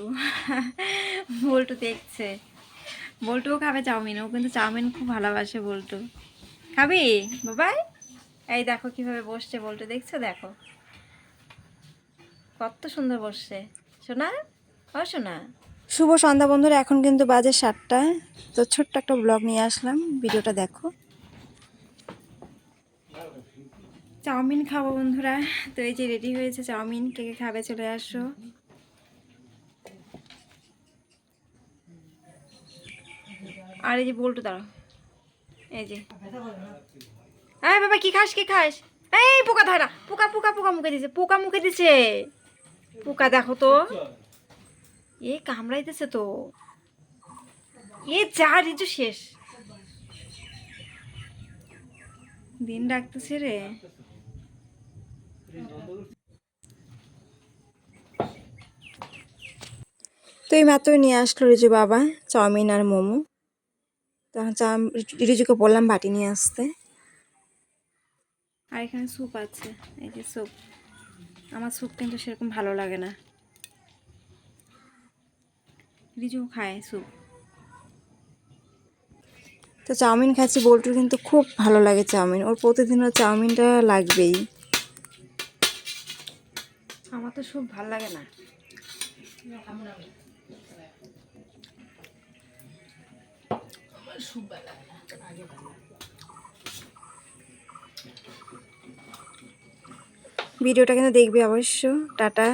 বল্টু। বল্টু দেখছে। বল্টুও খাবে চাউমিন ও কিন্তু চাউমিন খুব ভালোবাসে বল্টু। খাবি? বাবাই। এই দেখো কীভাবে বসছে বল্টু দেখছ? দেখো। কত সুন্দর বসছে। শোনা ও শোনা শুভ সন্ধ্যা বন্ধুরা এখন কিন্তু বাজে সাতটা। তো ছোট্ট একটা ব্লগ নিয়ে আসলাম ভিডিওটা দেখো। চাউমিন খাব বন্ধুরা। তো এই যে রেডি হয়েছে চাউমিন কে কে খাবে চলে আসো। আর এই যে বল্টু, দাঁড়াও। এই যে। এই বাবা, কি খাস কি খাস? এই পোকা, ধরা পোকা পোকা পোকা মুখে দিছে, পোকা মুখে দিছে। পোকা, দেখো তো। এ কামড়াইতেছে তো। এ যা রিজু, শেষ। দিন ডাকতেছে রে। তো এই মাত্রই নিয়ে আসলো রিজু বাবা, চাউমিন আর মোমো। তখন চা রিজুকে বললাম বাটি নিয়ে আসতে। আর এখানে স্যুপ আছে এই যে স্যুপ। আমার স্যুপ কিন্তু সেরকম ভালো লাগে না। রিজু খায় স্যুপ। তো চাউমিন খাচ্ছি বল্টুর কিন্তু খুব ভালো লাগে চাউমিন। ওর প্রতিদিন ওর চাউমিনটা লাগবেই। আমার তো স্যুপ ভালো লাগে না। ভিডিওটা কিন্তু দেখবে অবশ্য। টাটা।